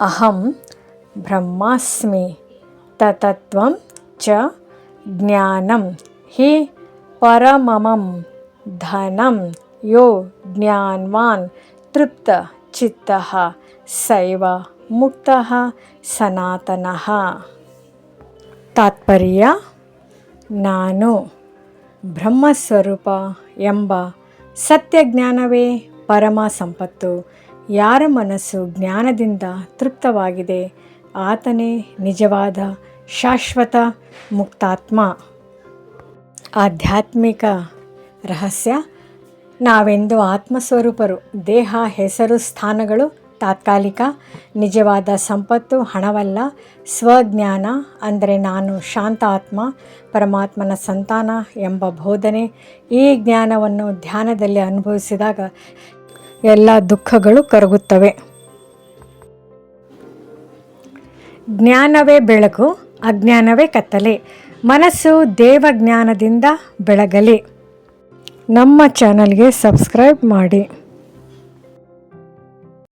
ಅಹಂ ಬ್ರಹ್ಮಾಸ್ಮಿ ತತತ್ವಂ ಚ ಜ್ಞಾನಂ ಹಿ ಪರಮಮಂ ಧನಂ ಯೋ ಜ್ಞಾನ್ವಾನ್ ತೃಪ್ತ ಚಿತ್ತಃ ಸೈವ ಮುಕ್ತಃ ಸನಾತನಃ ತಾತ್ಪರ್ಯ ನಾನು ಬ್ರಹ್ಮಸ್ವರೂಪ ಎಂಬ ಸತ್ಯಜ್ಞಾನವೇ ಪರಮ ಸಂಪತ್ತು ಯಾರ ಮನಸ್ಸು ಜ್ಞಾನದಿಂದ ತೃಪ್ತವಾಗಿದೆ? ಆತನೇ ನಿಜವಾದ, ಶಾಶ್ವತ, ಮುಕ್ತಾತ್ಮ. ಆಧ್ಯಾತ್ಮಿಕ ರಹಸ್ಯ. ನಾವೆಂದು ಆತ್ಮಸ್ವರೂಪರು, ದೇಹ, ಹೆಸರು, ಸ್ಥಾನಗಳು, ತಾತ್ಕಾಲಿಕ, ನಿಜವಾದ ಸಂಪತ್ತು, ಹಣವಲ್ಲ, ಸ್ವಜ್ಞಾನ, ಅಂದರೆ ನಾನು ಶಾಂತ ಆತ್ಮ ಪರಮಾತ್ಮನ ಸಂತಾನ ಎಂಬ ಬೋಧನೆ, ಈ ಜ್ಞಾನವನ್ನು ಧ್ಯಾನದಲ್ಲಿ ಅನುಭವಿಸಿದಾಗ ಎಲ್ಲ ದುಃಖಗಳು ಕರಗುತ್ತವೆ. ಜ್ಞಾನವೇ ಬೆಳಕು, ಅಜ್ಞಾನವೇ ಕತ್ತಲೆ. ಮನಸ್ಸು ದೇವ ಜ್ಞಾನದಿಂದ ಬೆಳಗಲಿ. ನಮ್ಮ ಚಾನಲ್ಗೆ ಸಬ್ಸ್ಕ್ರೈಬ್ ಮಾಡಿ.